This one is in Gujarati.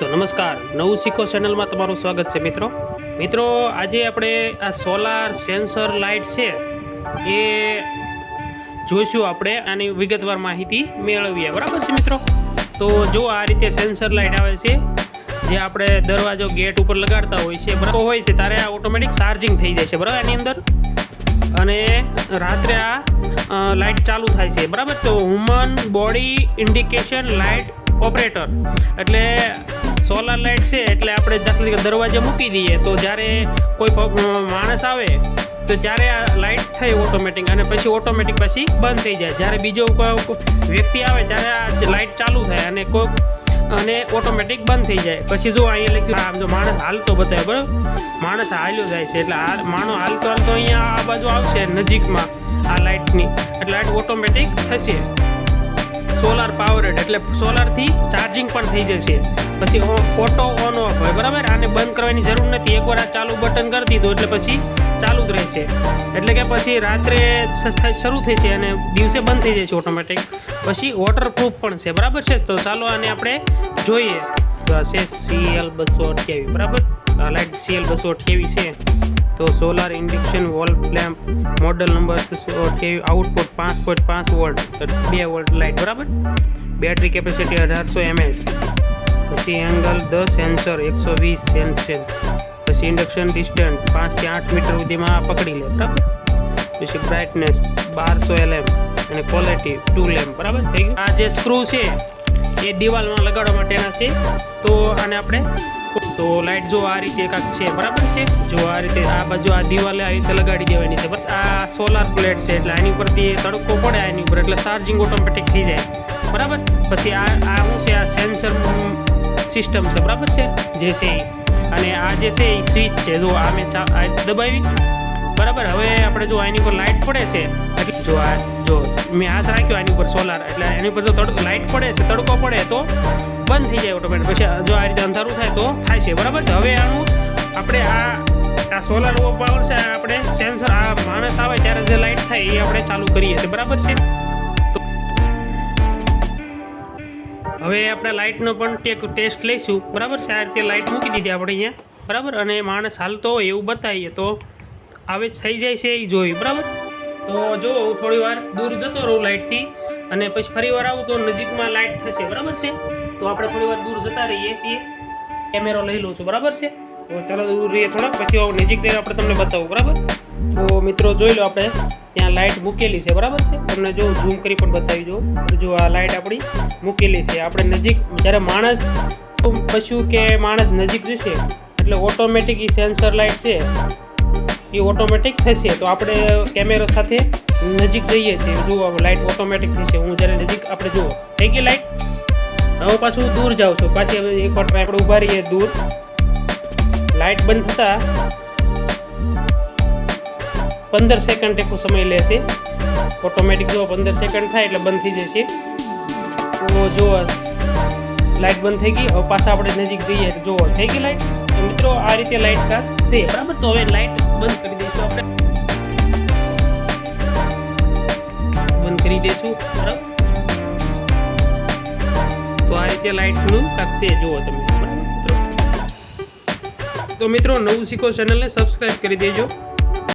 તો નમસ્કાર, નવું શીખો ચેનલમાં તમારું સ્વાગત છે મિત્રો. મિત્રો, આજે આપણે આ સોલાર સેન્સર લાઇટ છે એ જોઈશું આપણે, આની વિગતવાર માહિતી મેળવીએ. બરાબર છે મિત્રો? તો જો આ રીતે સેન્સર લાઇટ આવે છે, જે આપણે દરવાજો ગેટ ઉપર લગાડતા હોય છે, બરાબર હોય છે, ત્યારે આ ઓટોમેટિક ચાર્જિંગ થઈ જાય છે, બરાબર આની અંદર? અને રાત્રે આ લાઇટ ચાલુ થાય છે, બરાબર? તો human body indication light operator. એટલે સોલાર લાઇટ છે એટલે આપણે દાખલા તરીકે દરવાજે મૂકી દઈએ. તો જ્યારે કોઈ માણસ આવે, તો ત્યારે આ લાઇટ થઈ ઓટોમેટિક અને પછી ઓટોમેટિક પછી બંધ થઈ જાય. જ્યારે બીજો વ્યક્તિ આવે, ત્યારે આ લાઇટ ચાલુ થાય અને કોઈક અને ઓટોમેટિક બંધ થઈ જાય. પછી જો અહીંયા લખ્યું, આમ જો માણસ હાલતો બતાવે, બરાબર? માણસ હાલ્યો જાય છે. એટલે આ માણસ હાલતો હાલતો અહીંયા આ બાજુ આવશે નજીકમાં આ લાઇટની એટલે લાઇટ ઓટોમેટિક થશે. સોલાર પાવરેડ એટલે સોલારથી ચાર્જિંગ પણ થઈ જશે. પછી ઓટો ઓન ઓફ હોય, બરાબર? આને બંધ કરવાની જરૂર નથી. એકવાર આ ચાલુ બટન કરી દીધું એટલે પછી ચાલુ જ રહેશે. એટલે કે પછી રાત્રે શરૂ થશે અને દિવસે બંધ થઈ જશે ઓટોમેટિક પછી વોટરપ્રૂફ પણ છે. બરાબર છે? તો ચાલો આને આપણે જોઈએ. તો આ સીએલ બસો અઠ્યાવીસ. બરાબર? લાઇટ સીએલ બસો અઠ્યાવીસ છે. તો solar induction wall lamp model number output પાંચ પોઈન્ટ પાંચ વોલ્ટ બે વોલ્ટ લાઇટ બરાબર? બેટરી કેપેસિટી અઢારસો એમએસ પછી એંગલ દસ સેન્સર એકસો વીસ સેન્સર પછી ઇન્ડક્શન ડિસ્ટન્સ પાંચથી આઠ મીટર સુધીમાં પકડી લે, બરાબર? પછી બ્રાઇટનેસ બારસો એલએમ અને ક્વોલિટી ટુ લેમ્પ બરાબર? થઈ ગયું? આ જે સ્ક્રૂ છે, એ દિવાલમાં લગાડવા માટેના છે. તો આને આપણે તો લાઇટ જો આ રીતે કાંક છે, બરાબર છે? જો આ રીતે આ બાજુ આ દિવાલે આવી રીતે લગાડી દેવાની છે. બસ આ સોલાર પ્લેટ છે એટલે આની ઉપરથી તડકો પડે આની ઉપર એટલે ચાર્જિંગ ઓટોમેટિક થઈ જાય. બરાબર? પછી આ આ શું છે? આ સેન્સર સિસ્ટમ છે, બરાબર છે? જે છે અને આ જે છે એ સ્વિચ છે. જો આ મેં દબાવી. બરાબર? હવે આપણે જો આની ઉપર લાઇટ પડે છે જો આ જો મેં હાથ રાખ્યો આની ઉપર સોલાર એટલે એની ઉપર જો તડકો લાઇટ પડે છે, તડકો પડે તો બંધ થઈ જાય ઓટોમેટિક પછી જો આ રીતે અંધારું થાય તો થાય છે, બરાબર છે? હવે આનું આપણે આ આ સોલાર પાવર છે આપણે સેન્સર આ માણસ આવે ત્યારે જે લાઇટ થાય એ આપણે ચાલુ કરીએ છીએ, બરાબર છે? તો હવે આપણે લાઇટનો પણ ટેક ટેસ્ટ લઈશું, બરાબર છે? આ રીતે લાઇટ મૂકી દીધી આપણે અહીંયા, બરાબર? અને માણસ હાલતો હોય એવું બતાવીએ તો આવે થઈ જાય છે, એ જોઈ બરાબર? તો જો, હું થોડી વાર દૂર જતો રહું લાઇટથી અને પછી ફરી વાર આવું તો નજીકમાં લાઇટ થશે, બરાબર છે? તો આપણે થોડી વાર દૂર જતા રહીએ છીએ. કેમેરો લઈ લઉં છું, બરાબર છે? તો ચાલો, દૂર રહીએ થોડાક, પછી આવું નજીક જઈને આપણે તમને બતાવું, બરાબર? તો મિત્રો, જોઈ લો આપણે, ત્યાં લાઇટ મૂકેલી છે, બરાબર છે? તમને જો ઝૂમ કરી પણ બતાવી દઉં. જો આ લાઇટ આપણી મૂકેલી છે. આપણે નજીક, જ્યારે માણસ, પશુ કે માણસ નજીક જશે, એટલે ઓટોમેટિક એ સેન્સર લાઇટ છે. એ ઓટોમેટિક થશે. તો આપણે કેમેરા સાથે નજીક જઈએ છીએ. જુઓ લાઇટ ઓટોમેટિક થશે. હું જ્યારે નજીક આપણે જુઓ. થઈ ગઈ લાઇટ હવે પાછું દૂર જાઉં છું. પાછી હવે એકવાર આપણે ઊભા રહીએ દૂર. લાઇટ બંધ થતાં પંદર સેકન્ડ એટલો સમય લેશે ઓટોમેટિક જો પંદર સેકન્ડ થાય એટલે બંધ થઈ જશે તો જો લાઇટ બંધ થઈ ગઈ. હવે પાછા આપણે નજીક જઈએ. જુઓ થઈ ગઈ લાઇટ તો મિત્રો આ રીતે લાઇટ કા છે. બરાબર. તો હવે લાઇટ બંધ કરી દઈશું આપણે બંધ કરી દઈશું બરાબર તો આ રીતે લાઇટનું કાંક છે જુઓ તમે બરાબર મિત્રો તો મિત્રો નવું શીખો ચેનલને સબસ્ક્રાઇબ કરી દેજો